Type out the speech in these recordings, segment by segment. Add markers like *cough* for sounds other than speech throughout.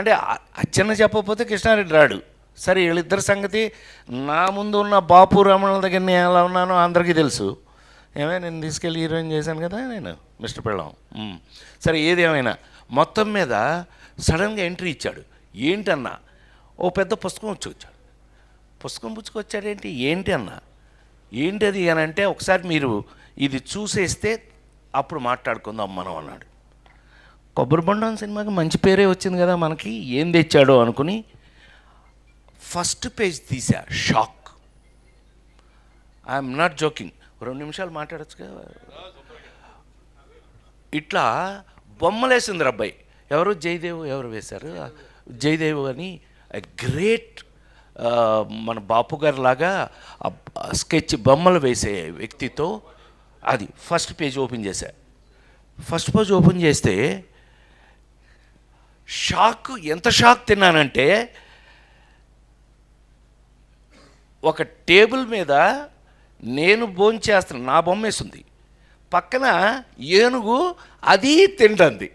అంటే ఆ- అచ్చన్న చెప్పకపోతే కృష్ణారెడ్డి రాడు. సరే వీళ్ళిద్దరి సంగతి నా ముందు ఉన్న బాపు రమణ దగ్గర నేను ఎలా ఉన్నానో అందరికీ తెలుసు. ఏమే నేను తీసుకెళ్ళి హీరోయిన్ చేశాను కదా నేను మిస్టర్ పిళ్ళం. సరే ఏది ఏమైనా. మొత్తం మీద సడన్గా ఎంట్రీ ఇచ్చాడు. ఏంటన్నా? ఓ పెద్ద పుస్తకం వచ్చి వచ్చాడు పుస్తకం పుచ్చుకొచ్చాడేంటి? ఏంటి అన్న ఏంటి అది అని అంటే ఒకసారి మీరు ఇది చూసేస్తే అప్పుడు మాట్లాడుకుందాం మనం అన్నాడు. కొబ్బరి బొండం సినిమాకి మంచి పేరే వచ్చింది కదా మనకి ఏం తెచ్చాడో అనుకుని ఫస్ట్ పేజ్ తీసా షాక్. I'm not joking. రెండు నిమిషాలు మాట్లాడచ్చు కదా ఇట్లా బొమ్మలేసింది అబ్బాయి. ఎవరు? జయదేవ్ ఎవరు వేశారు? జయదేవ్ అని గ్రేట్ మన బాపు గారి లాగా స్కెచ్ బొమ్మలు వేసే వ్యక్తితో అది ఫస్ట్ పేజ్ ఓపెన్ చేశా. ఫస్ట్ పేజ్ ఓపెన్ చేస్తే షాక్ ఎంత షాక్ తిన్నానంటే ఒక టేబుల్ మీద నేను భోంచేస్తున్నా నా బొమ్మ వేసింది. పక్కన ఏనుగు అది తింటుంది.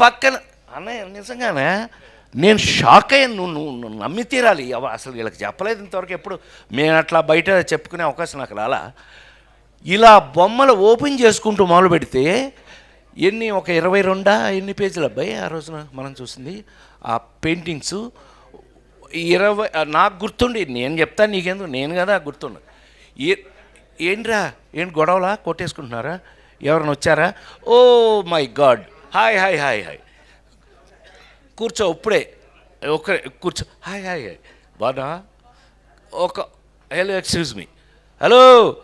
పక్కన అన్నయ్య నిజంగానే నేను షాక్ అయ్యాను. నువ్వు నువ్వు నమ్మి తీరాలి. అసలు వీళ్ళకి చెప్పలేదు ఇంతవరకు ఎప్పుడు. మేము అట్లా బయట చెప్పుకునే అవకాశం నాకు రాలా. ఇలా బొమ్మలు ఓపెన్ చేసుకుంటూ మొదలు పెడితే ఎన్ని ఒక ఇరవై రెండా ఎన్ని పేజీలు అబ్బాయి ఆ రోజున మనం చూసింది? ఆ పెయింటింగ్స్ ఇరవై నాకు గుర్తుండి నేను చెప్తాను నీకెందుకు? నేను కదా గుర్తుండు. ఏ ఏంట్రా ఏంటి గొడవలా? కొట్టేసుకుంటున్నారా? ఎవరైనా వచ్చారా? ఓ my God. Hi hi hi hi. కూర్చో ఇప్పుడే. ఒక కూర్చో. Hi hi hi. బాగా ఒక hello excuse me. Hello.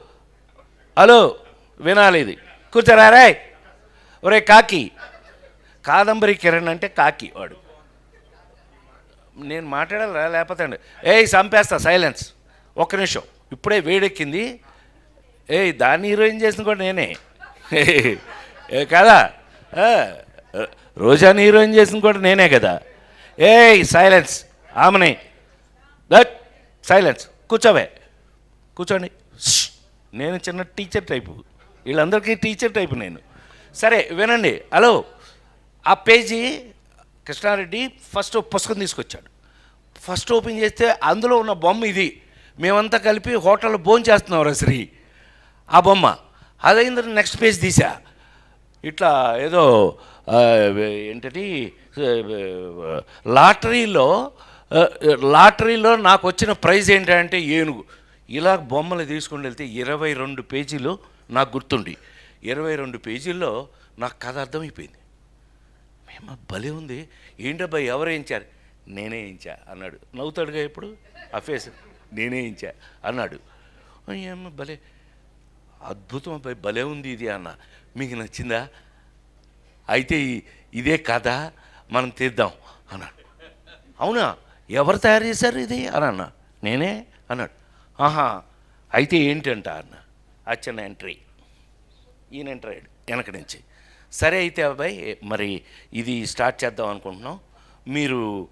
Hello. వినాలి ఇది. కూర్చోరా రాయ్. ఒరే కాకి కాదంబరి కిరణ్ అంటే కాకి వాడు. నేను మాట్లాడాలి లేకపోతే అండి. ఏయ్ చంపేస్తా సైలెన్స్. ఒక్క నిమిషం. ఇప్పుడే వేడెక్కింది. ఏయ్ దాన్ని హీరోయిన్ చేసిన కూడా నేనే. *laughs* ఏ కదా? రోజాని హీరోయిన్ చేసిన కూడా నేనే కదా. ఏయ్ సైలెన్స్. ఆమెనే. That silence. కూర్చోవే. కూర్చోండి. నేను చిన్న టీచర్ టైపు. వీళ్ళందరికీ టీచర్ టైపు నేను. సరే వినండి. హలో ఆ పేజీ కృష్ణారెడ్డి ఫస్ట్ పుస్తకం తీసుకొచ్చాడు. ఫస్ట్ ఓపెన్ చేస్తే అందులో ఉన్న బొమ్మ ఇది. మేమంతా కలిపి హోటల్లో భోజనం చేస్తున్నాం శ్రీ. ఆ బొమ్మ. అదైన తర్వాత నెక్స్ట్ పేజ్ తీసా. ఇట్లా ఏదో ఏంటది? లాటరీలో లాటరీలో నాకు వచ్చిన ప్రైజ్ ఏంటంటే ఏనుగు. ఇలా బొమ్మలు తీసుకుని వెళ్తే ఇరవై రెండు పేజీలు నాకు గుర్తుండి. ఇరవై రెండు పేజీల్లో నాకు కథ అర్థమైపోయింది. మేము భలే ఉంది. ఏంటబ్బాయి ఎవరు వేయించారు? నేనే వేయించా అన్నాడు. నవ్వుతాడుగా ఇప్పుడు ఆ ఫేస్. నేనే వేయించా అన్నాడు. ఏమ భలే. అద్భుతం అబ్బాయి భలే ఉంది ఇది అన్న. మీకు నచ్చిందా? అయితే ఇదే కథ మనం తీద్దాం అన్నాడు. అవునా? ఎవరు తయారు చేశారు ఇది? అని అన్న. నేనే? అన్నాడు. ఆహా. అయితే ఏంటంట అన్న? అచ్చన్న ఎంట్రీ. ఈయన ఎంటర్ అయ్యాడు వెనక నుంచి. సరే అయితే అబ్బాయి మరి ఇది స్టార్ట్ చేద్దాం అనుకుంటున్నాం. మీరు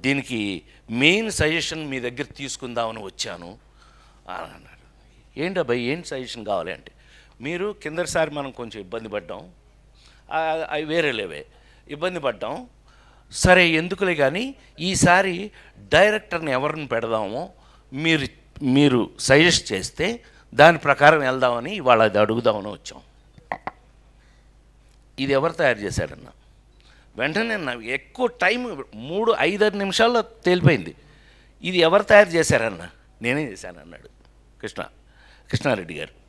దీనికి మెయిన్ సజెషన్ మీ దగ్గర తీసుకుందామని వచ్చాను. అని అన్నాడు. ఏంటి అబ్బాయి ఏంటి సజెషన్ కావాలి అంటే? మీరు కిందసారి మనం కొంచెం ఇబ్బంది పడ్డాం. అవి వేరే లేవే. ఇబ్బంది పడ్డాం. సరే ఎందుకులే కానీ ఈసారి డైరెక్టర్ని ఎవరిని పెడదామో మీరు మీరు సజెస్ట్ చేస్తే దాని ప్రకారం వెళ్దామని ఇవాళ అది అడుగుదామని వచ్చాం. ఇది ఎవరు తయారు చేశాడన్న? వెంటనే అన్న ఎక్కువ టైం మూడు ఐదారు నిమిషాల్లో తేలిపోయింది. ఇది ఎవరు తయారు చేశారన్న? నేనే చేశాను అన్నాడు కృష్ణ కృష్ణారెడ్డి గారు.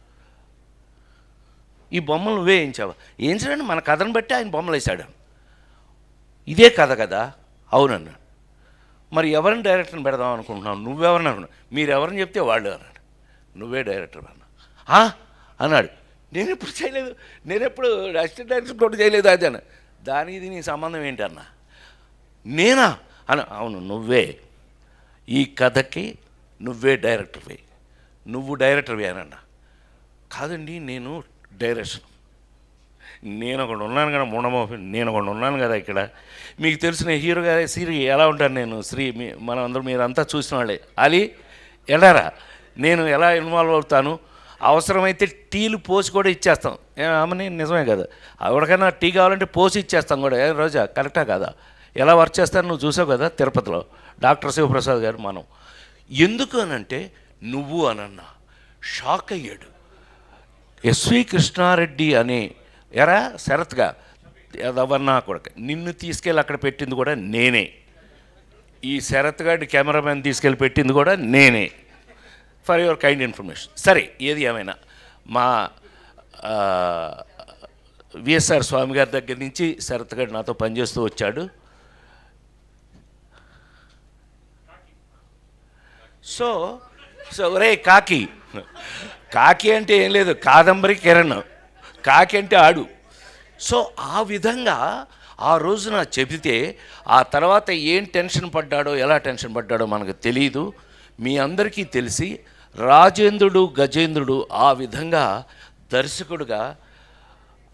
ఈ బొమ్మలు నువ్వే వేయించావా? వేయించడండి మన కథను బట్టి ఆయన బొమ్మలు వేశాడు. ఇదే కథ కదా? అవునన్నా. మరి ఎవరిని డైరెక్టర్ని పెడదాం అనుకుంటున్నావు? నువ్వెవరిని అనుకున్నావు మీరు ఎవరిని చెప్తే వాళ్ళు అన్నారు నువ్వే డైరెక్టర్ అన్న. అన్నాడు. నేను ఎప్పుడు చేయలేదు. నేను ఎప్పుడు అసిస్టెంట్ డైరెక్టర్ కూడా చేయలేదు అది అన్న. దానికి దీనికి సంబంధం ఏంటన్న నేనా? అన్న అవును నువ్వే. ఈ కథకి నువ్వే డైరెక్టర్వి నువ్వు డైరెక్టర్వి అనన్నా కాదండి నేను డైరెక్షన్. నేను ఒకడు ఉన్నాను కదా ముండమోహన్ నేను ఒకడు ఉన్నాను కదా ఇక్కడ. మీకు తెలిసిన హీరో గారే శ్రీ ఎలా ఉంటాను నేను శ్రీ మీ మనం అందరూ మీరంతా చూసిన వాళ్ళే. అలీ ఎడారా నేను ఎలా ఇన్వాల్వ్ అవుతాను? అవసరమైతే టీలు పోసి కూడా ఇచ్చేస్తాం. ఏమని నిజమే కదా. ఎవరికైనా టీ కావాలంటే పోసి ఇచ్చేస్తాం కూడా. ఏ రోజా కరెక్టా కదా? ఎలా వర్క్ చేస్తారో నువ్వు చూసావు కదా తిరుపతిలో? డాక్టర్ శివప్రసాద్ గారు మనం. ఎందుకు అనంటే నువ్వు అనన్నా షాక్ అయ్యాడు. ఎస్వి కృష్ణారెడ్డి అని ఎరా శరత్గా ఎవరన్నా కూడా నిన్ను తీసుకెళ్ళి అక్కడ పెట్టింది కూడా నేనే. ఈ శరత్ గారి కెమెరామెన్ తీసుకెళ్ళి పెట్టింది కూడా నేనే. For your kind information. సరే ఏది ఏమైనా. మా విఎస్ఆర్ స్వామి గారి దగ్గర నుంచి శరత్ గారు నాతో పనిచేస్తూ వచ్చాడు. సో సో రే కాకి. కాకి అంటే ఏం లేదు కాదంబరి కిరణ్. కాకి అంటే ఆడు. సో ఆ విధంగా ఆ రోజున చెబితే ఆ తర్వాత ఏం టెన్షన్ పడ్డాడో ఎలా టెన్షన్ పడ్డాడో మనకు తెలియదు మీ అందరికీ తెలిసి రాజేంద్రుడు గజేంద్రుడు ఆ విధంగా దర్శకుడుగా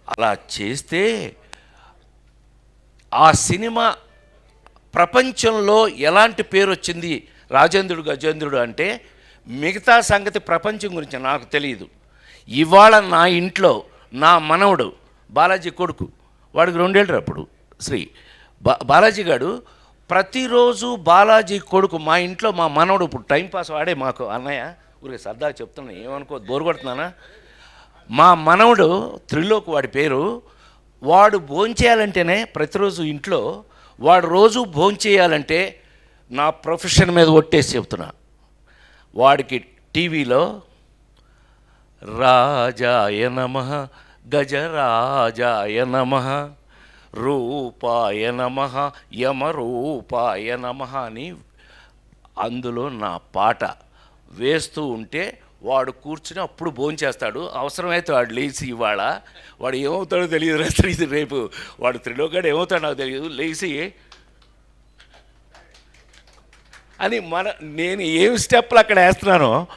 అలా చేస్తే ఆ సినిమా ప్రపంచంలో ఎలాంటి పేరు వచ్చింది రాజేంద్రుడు గజేంద్రుడు అంటే మిగతా సంగతి ప్రపంచం గురించి నాకు తెలియదు. ఇవాళ నా ఇంట్లో నా మనవడు బాలాజీ కొడుకు వాడికి రెండేళ్ళు అప్పుడు శ్రీ బా బాలాజీ గారు ప్రతిరోజు బాలాజీ కొడుకు మా ఇంట్లో మా మనవడు ఇప్పుడు టైంపాస్ వాడే మాకు అన్నయ్య. ఊరికి సరదా చెప్తున్నా ఏమనుకో బోరు కొడుతున్నానా? మా మనవడు త్రిలోక్ వాడి పేరు వాడు భోంచేయాలంటేనే ప్రతిరోజు ఇంట్లో వాడు రోజు భోంచేయాలంటే నా ప్రొఫెషన్ మీద ఒట్టేసి చెప్తున్నా. వాడికి టీవీలో రాజాయ నమ గజరాజాయ నమ రూపాయ నమ యమరూపాయ నమ అని అందులో నా పాట. వేస్తూ ఉంటే వాడు కూర్చుని అప్పుడు భోంచేస్తాడు అవసరమైతే వాడు లేచి ఇవాళ వాడు ఏమవుతాడో తెలియదు రాత్రి ఇది రేపు. వాడు త్రిలోకాడు ఏమవుతాడో నాకు తెలియదు. లేచి అని మన నేను ఏం స్టెప్లు అక్కడ వేస్తున్నానో